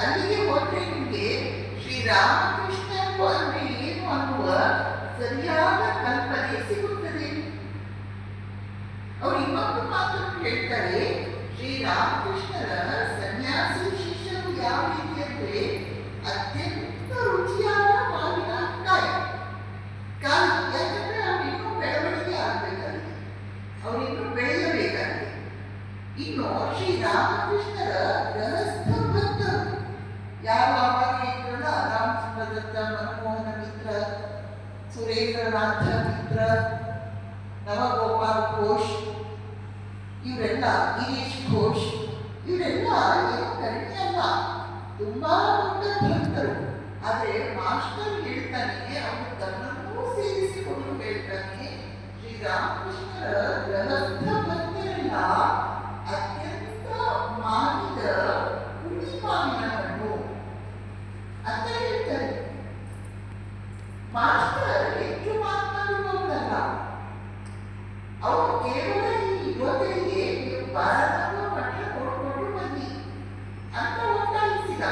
ಅಲ್ಲಿಗೆ ಹೋದ್ರೆ ನಿಮಗೆ ಶ್ರೀರಾಮಕೃಷ್ಣ ಅಂದ್ರೆ ಏನು ಅನ್ನುವ ಸರಿಯಾದ ಕಲ್ಪನೆ ಸಿಗುತ್ತದೆ. ಅವರು ಇನ್ನೊಂದು ಮಾತನ್ನು ಹೇಳ್ತಾರೆ, ಶ್ರೀರಾಮಕೃಷ್ಣರ ಸನ್ಯಾಸಿ ಶಿಷ್ಯರು ಯಾವ ರೀತಿ ಅಂದ್ರೆ ಅತ್ಯಂತ ರುಚಿಯಾದ ಮಾವಿನ ಕಾಯಿ. ಕಾಯಿ, ಯಾಕಂದ್ರೆ ಅವ್ರು ಇನ್ನೂ ಬೆಳವಣಿಗೆ ಆಗ್ಬೇಕಾಗಿದೆ ಅವ್ರು ಇನ್ನೂ ಬೆಳೆಯಬೇಕಾಗಿದೆ ಇನ್ನು ಶ್ರೀರಾಮಕೃಷ್ಣ ಯಾವ ಆವಾಗ ಇದ್ರಲ್ಲ, ರಾಮಚಂದ್ರ ದತ್ತ, ಮನಮೋಹನ ಮಿತ್ರ ಸುರೇಂದ್ರನಾಥ ಮಿತ್ರ, ನವಗೋಪಾಲ್ ಘೋಷ್, ಇವರೆಲ್ಲ ಗಿರೀಶ್ ಘೋಷ್, ಇವರೆಲ್ಲ ಏನು ತುಂಬಾ ದೊಡ್ಡ ಭಕ್ತರು. ಆದರೆ ಮಾಸ್ಟರ್ ಹೇಳ್ತಾನೆ ಅವನು ತನ್ನನ್ನು ಸೇರಿಸಿಕೊಂಡು ಹೇಳ್ತಾನೆ ಶ್ರೀರಾಮಕೃಷ್ಣರ ಗೃಹಸ್ಥ ಮಾಸ್ಟರ್ ಹೆಚ್ಚು ಮಾತನಾಡುವವರಲ್ಲ ಅವರು ಕೇವಲ ಈ ಯುವತೆಗೆ ಭಾರತವನ್ನು ಬನ್ನಿ ಅಂತ ಒತ್ತಾಯಿಸಿದ.